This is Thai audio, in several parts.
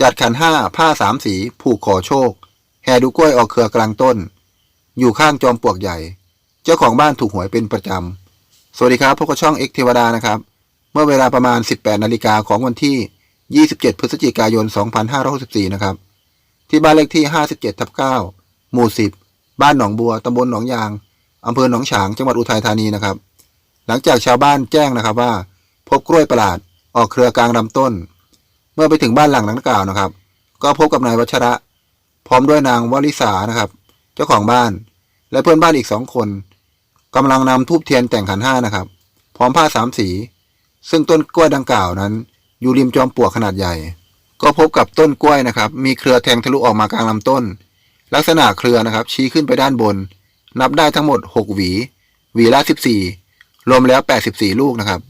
จัดขันห้าผ้าสามสี ผูกขอโชค แห่ดูกล้วยออกเครือกลางต้น อยู่ข้างจอมปลวกใหญ่ เจ้าของบ้านถูกหวยเป็นประจำ สวัสดีครับพบกับช่องเอ็กเทวดานะครับ เมื่อเวลาประมาณ 18นาฬิกาของวันที่ 27 พฤศจิกายน 2564 นะครับ ที่บ้านเลขที่ 57ทับ9หมู่ 10 บ้านหนองบัวตำบลหนองยางอำเภอหนองฉางจังหวัดอุทัยธานีนะครับ หลังจากชาวบ้านแจ้งนะครับว่า พบกล้วยประหลาดออกเครือกลางลำต้น เมื่อไปถึงบ้านหลังดังกล่าวนะครับ ก็พบกับนายวัชระ พร้อมด้วยนางวลิสานะครับ เจ้าของบ้าน และเพื่อนบ้านอีกสองคนกำลังนำทูบเทียนแต่งขันห้านะครับ พร้อมผ้าสามสี ซึ่งต้นกล้วยดังกล่าวนั้น อยู่ริมจอมปลวกขนาดใหญ่ ก็พบกับต้นกล้วยนะครับ มีเครือแทงทะลุออกมากลางลำต้น ลักษณะเครือนะครับ ชี้ขึ้นไปด้านบน นับได้ทั้งหมด6หวี หวีละ14รวมแล้ว84ลูกนะครับ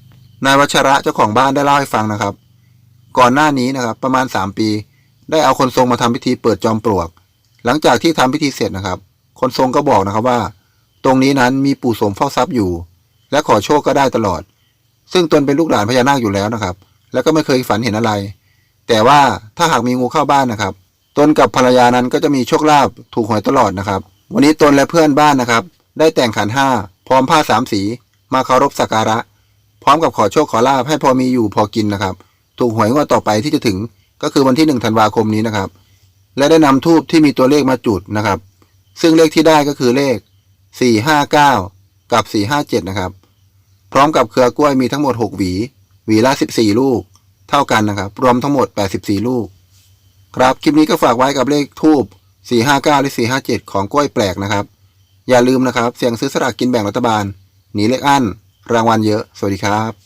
นายวัชระเจ้าของบ้านได้เล่าให้ฟังนะครับ ก่อนหน้านี้นะครับ ประมาณ 3 ปี ได้เอาคนทรงมาทำพิธีเปิดจอมปลวก หลังจากที่ทำพิธีเสร็จนะครับ คนทรงก็บอกนะครับว่า ตรงนี้นั้นมีปู่โสมเฝ้าทรัพย์อยู่ และขอโชคก็ได้ตลอด ซึ่งตนเป็นลูกหลานพญานาคอยู่แล้วนะครับ แล้วก็ไม่เคยฝันเห็นอะไร แต่ว่าถ้าหากมีงูเข้าบ้านนะครับ ตนกับภรรยานั้นก็จะมีโชคลาภถูกหวยตลอดนะครับ วันนี้ตนและเพื่อนบ้านนะครับ ได้แต่งขันห้าพร้อมผ้าสามสี มาเคารพสักการะ พร้อมกับขอโชคขอลาภให้พอมีอยู่พอกินนะครับ ถูกหวยงวดต่อไปที่จะถึงก็คือวันที่หนึ่งธันวาคมนี้นะครับ และได้นำทูบที่มีตัวเลขมาจุดนะครับ ซึ่งเลขที่ได้ก็คือเลข459กับ457นะครับ พร้อมกับเครือกล้วยมีทั้งหมด6หวี หวีละ14ลูก เท่ากันนะครับ รวมทั้งหมด84ลูก ครับคลิปนี้ก็ฝากไว้กับเลขทูบ459และ457ของกล้วยแปลกนะครับ อย่าลืมนะครับ เสี่ยงซื้อสลากกินแบ่งรัฐบาลหนีเลขอั้นรางวัลเยอะ สวัสดีครับ